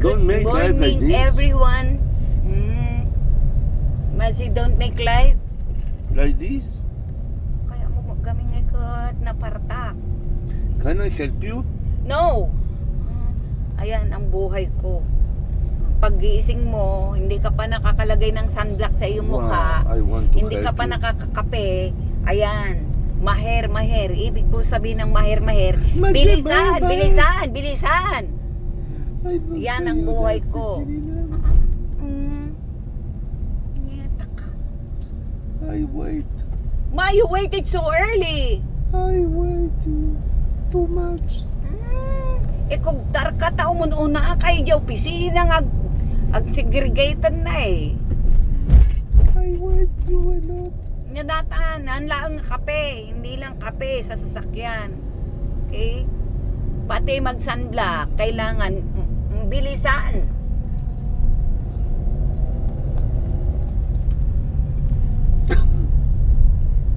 Don't make life like morning, this. everyone. Mm. Masi, don't make life. Like this? Kaya mo gaming ikot na partak. Can I help you? No! Ayan ang buhay ko. Pag-iising mo, hindi ka pa nakakalagay ng sunblock sa iyong mukha. Wow, I want to hindi ka pa you. nakakakape. Ayan. Maher, maher. Ibig po sabihin ng maher, maher. Bilisan, bilisan, bilisan. Yan ang buhay ko. Mm. Ka. I wait. Ma, you waited so early. I wait too much. Mm. Ikaw, darka tao mo noon na kay Joe Pisina nga ag segregated na eh. I wait you a lot. Nadatanan lang ang kape, hindi lang kape sa sasakyan. Okay? Pati mag sunblock, kailangan bilisan.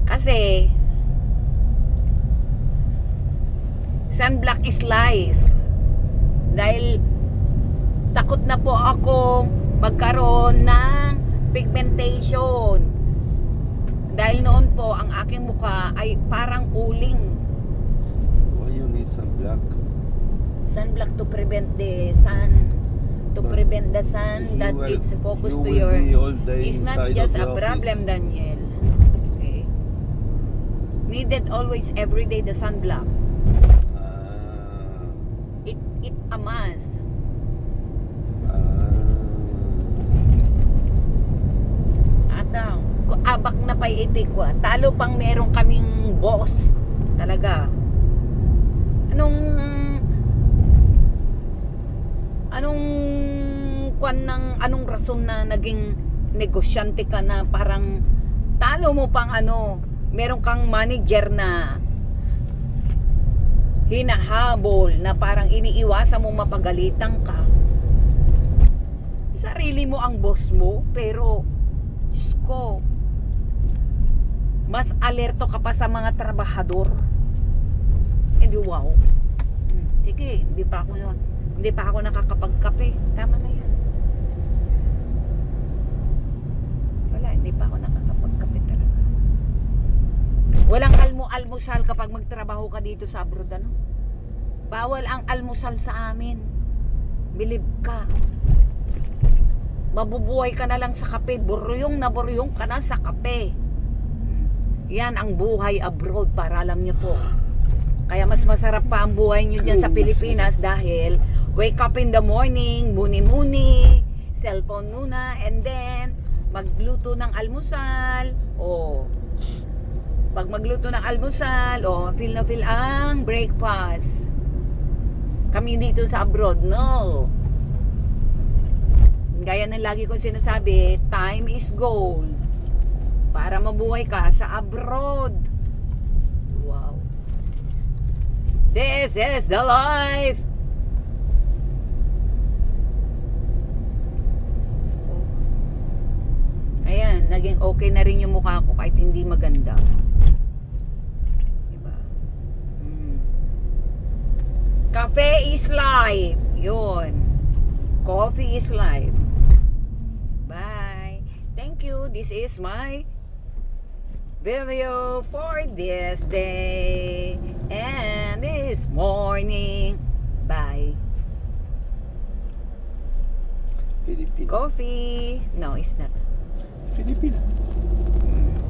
Kasi sunblock is life. Dahil takot na po ako magkaroon ng pigmentation. Dahil noon po, ang aking mukha ay parang uling. Why you need some black? Sunblock to prevent the sun. To But prevent the sun that will- is focused you to your... It's not just a problem, office. Daniel. Okay? Needed always every day the sunblock. Ah, It, it a must. ah. Ataw. Ko- Abak na pay itik ko. Talo pang meron kaming boss. Talaga. Anong anong kwan ng anong rason na naging negosyante ka na parang talo mo pang ano meron kang manager na hinahabol na parang iniiwasan mo mapagalitan ka. Sarili mo ang boss mo pero Diyos ko mas alerto ka pa sa mga trabahador. Hindi wow. Hmm, sige hindi pa ako yun. Hindi pa ako nakakapagkape. Tama na yan hindi pa ako nakakapagkape talaga walang almo-almusal kapag magtrabaho ka dito sa abroad ano bawal ang almusal sa amin bilib ka mabubuhay ka na lang sa kape. Buryong na buryong ka na sa kape. Yan ang buhay abroad para alam niyo po. Kaya mas masarap pa ang buhay niyo dyan sa Pilipinas dahil wake up in the morning, muni-muni, cellphone muna, and then magluto ng almusal, o pag magluto ng almusal, o feel na feel ang breakfast. Kami dito sa abroad, no. Gaya ng lagi kong sinasabi, time is gold. Para mabuhay ka sa abroad. Wow. This is the life. So, naging okay na rin yung mukha ko kahit hindi maganda. Diba? Mm. Cafe is life. Yun. Coffee is life. Bye. Thank you. This is my video for this day and this morning. Bye. Filipino. Coffee. No, it's not. Felipe